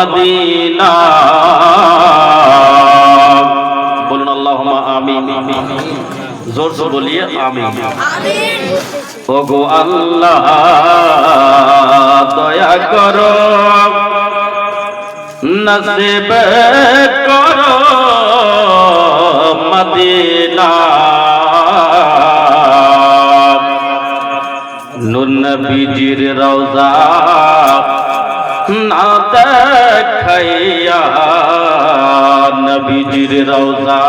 Medina. বলুন আল্লাহ আমিন। জোর জোর বলিয়ে আমিন। ওগো আল্লাহ দয়া করো। নসিব করো। দেখাইয়া নবীজির রওজা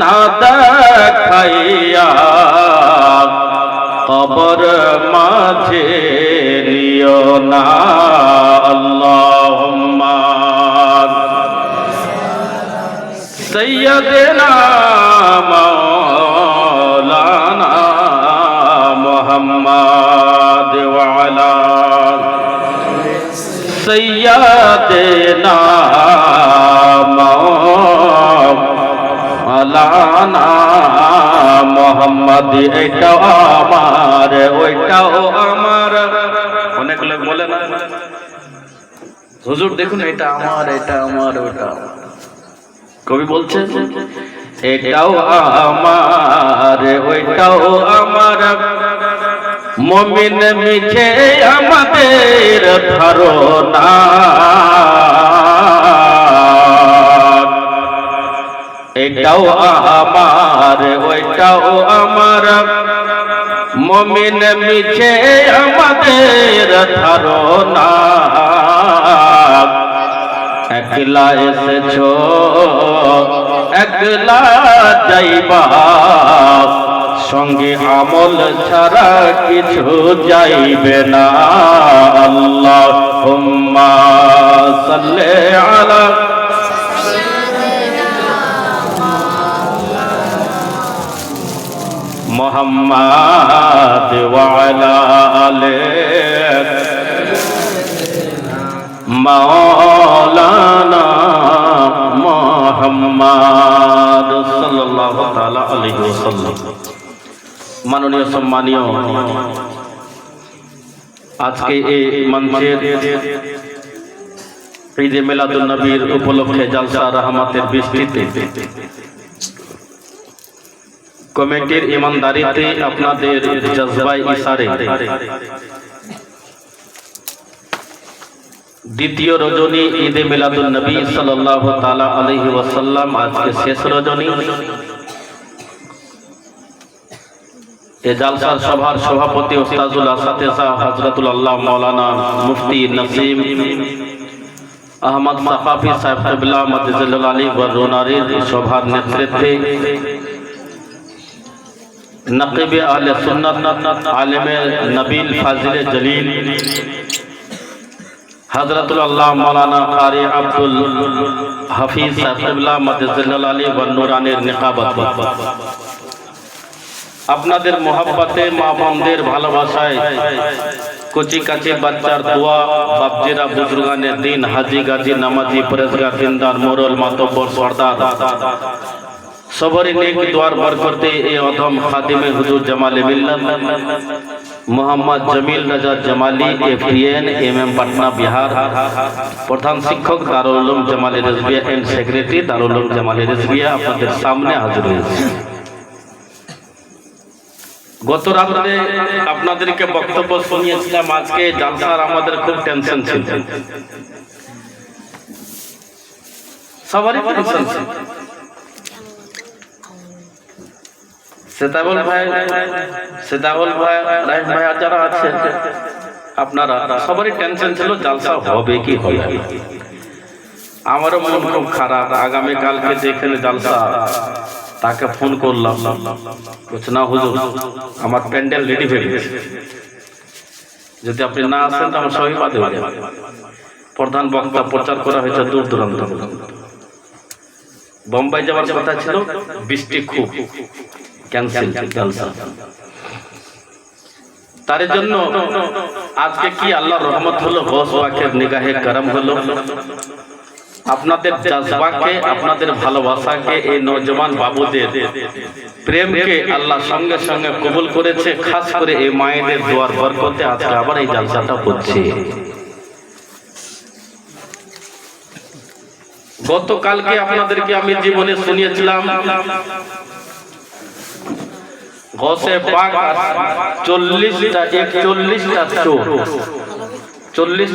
না দেখাইয়া কবর মাঝে নিও না আল্লাহুম্মা। সৈয়দনা মাওলানা সৈয়দনা মাওলানা মোহাম্মদ এটাও আমার ওইটাও আমার অনেক লোক বলে না হুজুর দেখুন এটা আমার এটা আমার ওটা। কবি বলছে এটাও আমার ওইটাও আমার মমিন মিছে আমাদের ধারণা। এটাও আমার, ওইটাও আমার। মমিন মিছে আমাদের ধারণা। একলা এসেছ, একলা যাইবা। সঙ্গে আমল ছাড়া কিছু যাইবে না। আল্লাহ সাল্লে আলা মোহাম্মদ ওয়ালা মাওলানা মোহাম্মদ সাল্লাল্লাহু তাআলা আলাইহি মাননীয়, সম্মানীয়। আজকে এই মঞ্চের ঈদে মিলাদুন নবীর উপলক্ষে জালসা রহমাতের বৃষ্টিতে কমিটির ইমানদারিতে আপনাদের জজবাই ইসারে দ্বিতীয় রজনী ঈদে মিলাদুল নবী সাল্লাল্লাহু তাআলা আলাইহি ওয়াসাল্লাম, আজকে শেষ রজনী। এ জালসার সভার সভাপতি ওস্তাজুল আসাতেজা হযরতুল আল্লাহ মাওলানা মুফতি নসিম আহমদ সাফাফি সাহেব কিবলা মদিজুল আলী বরুনারির সভার নেতৃত্বে নকিব আহলে সুন্নাত আলেমে নবীল ফাজিলে জলিল হযরতুল আল্লাহ মাওলানা কারি আব্দুল হাফিজ সাহেবুল্লাহ মদিজুল আলী বরনুরানির নিকাবত আপনাদের মোহাব্বতে মা বোনদের ভালোবাসায় কচি কাচি বাচ্চার দোয়া, বাপজিরা বুজুর্গানের দিন, হাজি গাজি, নামাজি পরেশগার দিনদার মোরল মাতব্বর, সর্দার। সবরই নেক দোয়ার বরকতে এ অধম খাদিমে হুজুর জামালে Millat Mohammad Jamil Raja Jamali FTN M M Patna, Bihar. প্রধান শিক্ষক দারুল উলুম জামালি রেজবিয়া এন্ড সেক্রেটারি দারুল উলুম জামালি রেজবিয়া আপনাদের সামনে হাজির হয়েছে। গত রাত্রে আপনাদেরকে বক্তব্য শুনিয়েছিলাম, আজকে জালসার আমাদের খুব টেনশন ছিল। সবারই টেনশন ছিল। সেতাবল ভাই সেতাবল ভাই রাইম ভাই যারা আছে, আপনারা, সবারই টেনশন ছিল, জালসা হবে কি হবে। আমারও মন খুব খারাপ, আগামীকালকে যেখানে জালসা তাকে ফোন করলাম। না হুজুর, আমার প্যান্ডেল রেডি হয়ে গেছে। যদি আপনি না আসেন তো আমার সবই বাদে প্রধান বক্তা প্রচার করা হয়েছে দূর দূরান্ত। বোম্বাই যাওয়ার কথা ছিল, বৃষ্টি খুব। ক্যান্সেল জালসা তার জন্য আজকে কি আল্লাহ রহমত হলো? পাকের নিগাহে গরম হলো। আপনাদের চাষবাকে আপনাদের ভালোবাসাকে এই নজমান বাবুদের প্রেমকে আল্লাহ সঙ্গে সঙ্গে কবুল করেছে, খাস করে এই মায়েদের দোয়ার বরকতে আজকে আবার এই জালসাটা হচ্ছে। গতকালকে আপনাদেরকে আমি জীবনে শুনিয়েছিলাম চল্লিশটা চল্লিশটা চোর চল্লিশ